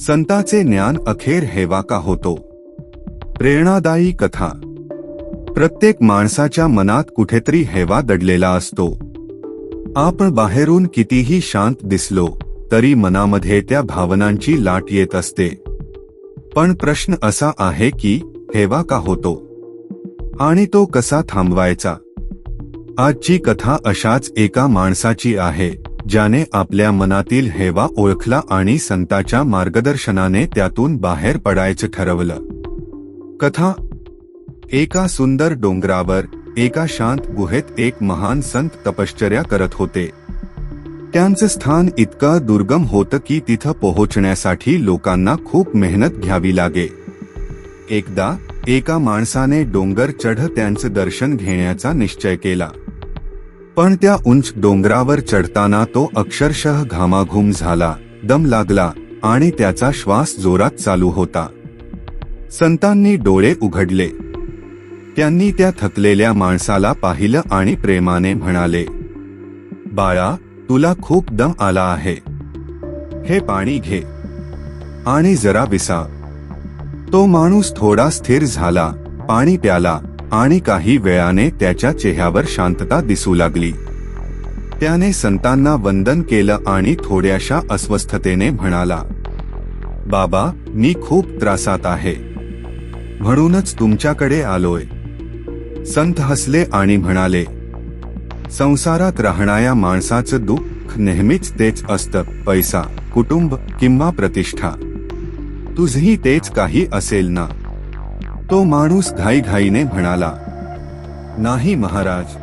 संताचे ज्ञान अखेर हेवा का होतो? प्रेरणादायी कथा. प्रत्येक माणसाच्या मनात कुठेतरी हेवा दडलेला असतो. आपण बाहेरून कितीही शांत दिसलो तरी मनामध्ये त्या भावनांची लाट येत असते. पण प्रश्न असा आहे की हेवा का होतो? आणि तो कसा थांबवायचा? आजची कथा अशाच एका माणसाची आहे. ज्याने आपल्या मनातील हेवा ओळखला आणि संताच्या मार्गदर्शनाने त्यातून बाहेर पडायचं ठरवलं. कथा. एका सुंदर डोंगरावर एका शांत गुहेत एक महान संत तपश्चर्या करत होते. त्यांचं स्थान इतकं दुर्गम होतं की तिथं पोहोचण्यासाठी लोकांना खूप मेहनत घ्यावी लागे. एकदा एका माणसाने डोंगर चढ त्यांचं दर्शन घेण्याचा निश्चय केला. पण त्या उंच डोंगरावर चढताना तो अक्षरशः घामाघूम झाला दम लागला आणि त्याचा श्वास जोरात चालू होता. संतांनी डोळे उघडले. त्यांनी त्या थकलेल्या माणसाला पाहिलं आणि प्रेमाने म्हणाले बाळा तुला खूप दम आला आहे. हे पाणी घे. आणि जरा विसा. तो माणूस थोडा स्थिर झाला पाणी प्याला आणि काही वेळाने त्याच्या चेहऱ्यावर शांतता दिसू लागली. त्याने संतांना वंदन केलं आणि थोड्याशा अस्वस्थतेने म्हणाला बाबा मी खूप त्रासात आहे. म्हणूनच तुमच्याकडे आलोय. संत हसले आणि म्हणाले संसारात राहणाऱ्या माणसाचं दुःख नेहमीच तेच असतं. पैसा कुटुंब किंवा प्रतिष्ठा. तुझही तेच काही असेल ना? तो माणूस घाईघाईने म्हणाला नाही महाराज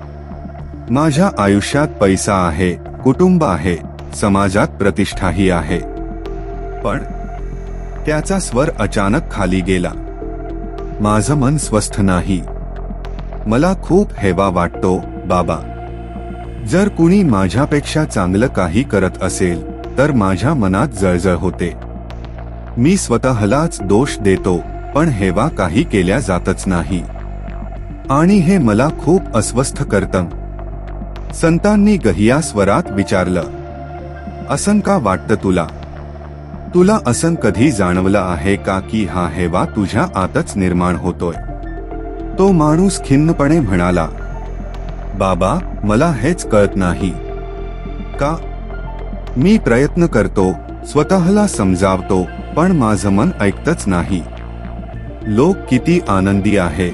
माझ्या आयुष्यात पैसा आहे कुटुंब आहे समाजात प्रतिष्ठाही आहे. पण त्याचा स्वर अचानक खाली गेला माझं मन स्वस्थ नाही. मला खूप हेवा वाटतो बाबा. जर कुणी माझ्यापेक्षा चांगलं काही करत असेल तर माझ्या मनात जळजळ होते. मी स्वतःलाच दोष देतो. पण हेवा काही केल्या जातच नाही. आणि हे मला खूप अस्वस्थ करतं. संतांनी गहिया स्वरात विचारलं असं का वाटतं तुला? तुला असं कधी जाणवलं आहे का की हा हेवा तुझ्या आतच निर्माण होतोय? तो माणूस खिन्नपणे म्हणाला बाबा मला हेच कळत नाही. का? मी प्रयत्न करतो स्वतःला समजावतो पण माझं मन ऐकतच नाही. लोक किती आनंदी आहे.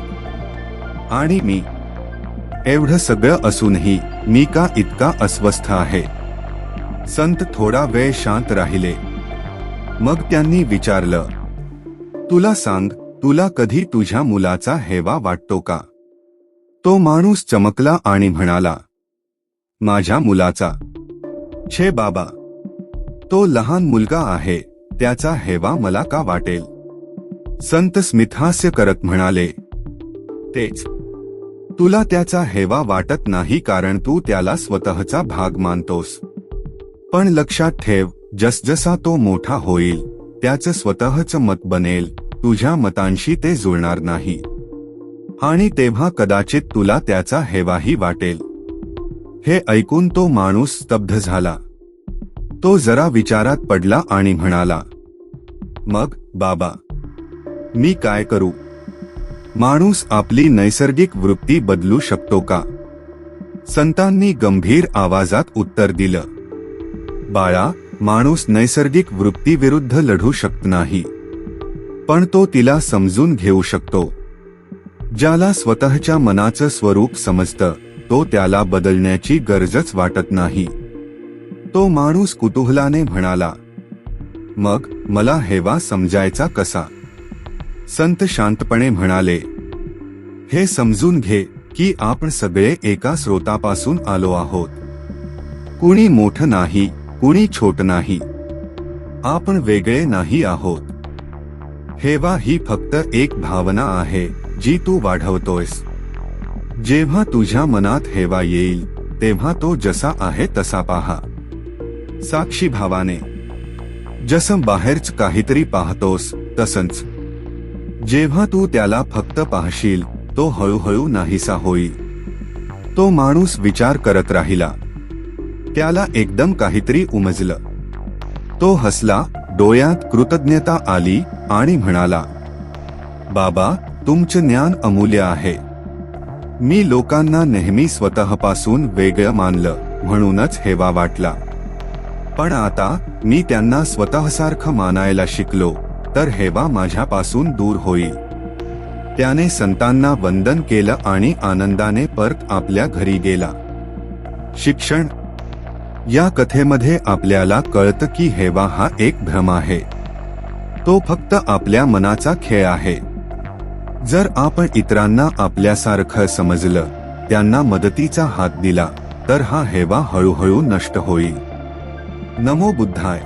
आणि मी एवढं सगळं असूनही मी का इतका अस्वस्थ आहे. संत थोडा वेळ शांत राहिले. मग त्यांनी विचारलं तुला सांग तुला कधी तुझ्या मुलाचा हेवा वाटतो का? तो माणूस चमकला आणि म्हणाला माझ्या मुलाचा. छे बाबा तो लहान मुलगा आहे त्याचा हेवा मला का वाटेल? संत स्मितहास्य करत म्हणाले तेच. तुला त्याचा हेवा वाटत नाही कारण तू त्याला स्वतःचा भाग मानतोस. पण लक्षात ठेव जसजसा तो मोठा होईल त्याचं स्वतःच मत बनेल तुझ्या मतांशी ते जुळणार नाही. आणि तेव्हा कदाचित तुला त्याचा हेवाही वाटेल. हे ऐकून तो माणूस स्तब्ध झाला. तो जरा विचारात पडला आणि म्हणाला मग बाबा मी काय करू? माणूस आपली नैसर्गिक वृत्ती बदलू शकतो का? संतांनी गंभीर आवाजात उत्तर दिलं. बाळा माणूस नैसर्गिक वृत्तीविरुद्ध लढू शकत नाही. पण तो तिला समजून घेऊ शकतो. ज्याला स्वतःच्या मनाचं स्वरूप समजतं तो त्याला बदलण्याची गरजच वाटत नाही. तो माणूस कुतूहलाने म्हणाला मग मला हेवा समजायचा कसा? संत शांतपणे म्हणाले हे समजून घे की आपण सगळे एका स्रोतापासून आलो आहोत. कुणी मोठं नाही कुणी छोट नाही. आपण वेगळे नाही आहोत. हेवा ही फक्त एक भावना आहे जी तू वाढवतोयस. जेव्हा तुझ्या मनात हेवा येईल तेव्हा तो जसा आहे तसा पहा. साक्षी भावाने जसं बाहेरच काहीतरी पाहतोस तसंच. जेव्हा तू त्याला फक्त पाहशील तो हळूहळू नाहीसा होईल तो माणूस विचार करत राहिला. त्याला एकदम काहीतरी उमजलं. तो हसला डोळ्यात कृतज्ञता आली आणि म्हणाला बाबा तुमचे ज्ञान अमूल्य आहे. मी लोकांना नेहमी स्वतःपासून वेगळं मानलं म्हणूनच हेवा वाटला. पण आता मी त्यांना स्वतःसारखं मानायला शिकलो. तर हेवा माझ्यापासून दूर होईल. त्याने संतांना वंदन केलं आणि आनंदाने परत आपल्या घरी गेला. शिक्षण. या कथेमध्ये आपल्याला कळतं की हेवा हा एक भ्रम आहे. तो फक्त आपल्या मनाचा खेळ आहे. जर आपण इतरांना आपल्यासारखं समजलं त्यांना मदतीचा हात दिला तर हा हेवा हळूहळू नष्ट होईल. नमो बुद्धाय.